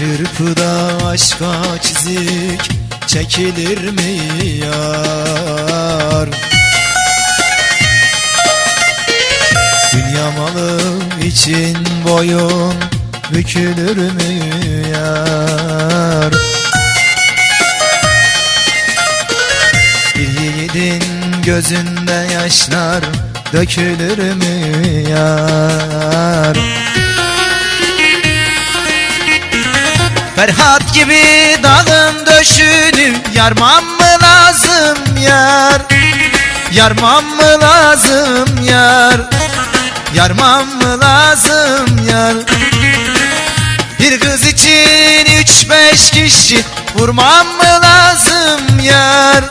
Çırpıda aşka çizik çekilir mi yar? Dünya malı için boyun bükülür mü yar? Bir yiğidin gözünde yaşlar dökülür mü yar? Ferhat gibi dağın döşünü yarmam mı lazım yar? Yarmam mı lazım yar? Yarmam mı lazım yar? Bir kız için üç beş kişi Vurmam mı lazım yar?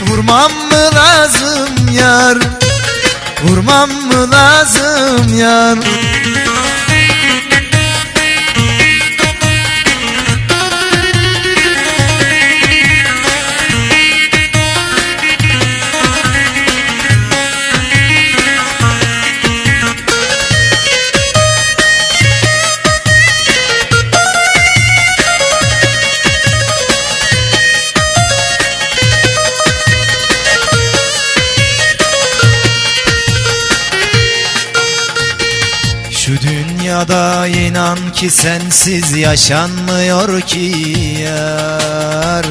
Vurmam mı lazım yar? Vurmam mı lazım yar Şu dünyada inan ki sensiz yaşanmıyor ki yar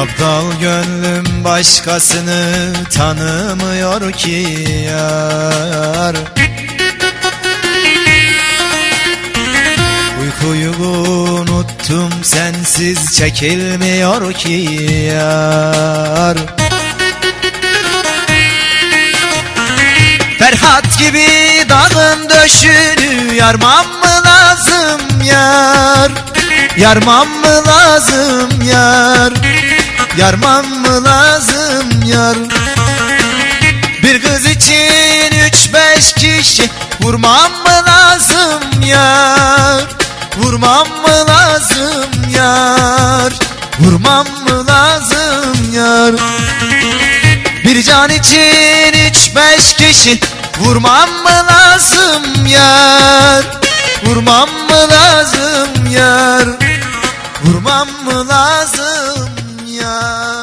Aptal gönlüm başkasını tanımıyor ki yar Uykuyu unuttum sensiz çekilmiyor ki yar Ferhat gibi dağın döşünü yarmam mı lazım yar? Yarmam mı lazım yar? Yarmam mı lazım yar? Bir kız için üç beş kişi vurmam mı lazım yar? Vurmam mı lazım yar? Vurmam mı lazım yar? Bir can için üç beş kişi Vurmam mı lazım yar? Vurmam mı lazım yar? Vurmam mı lazım yar?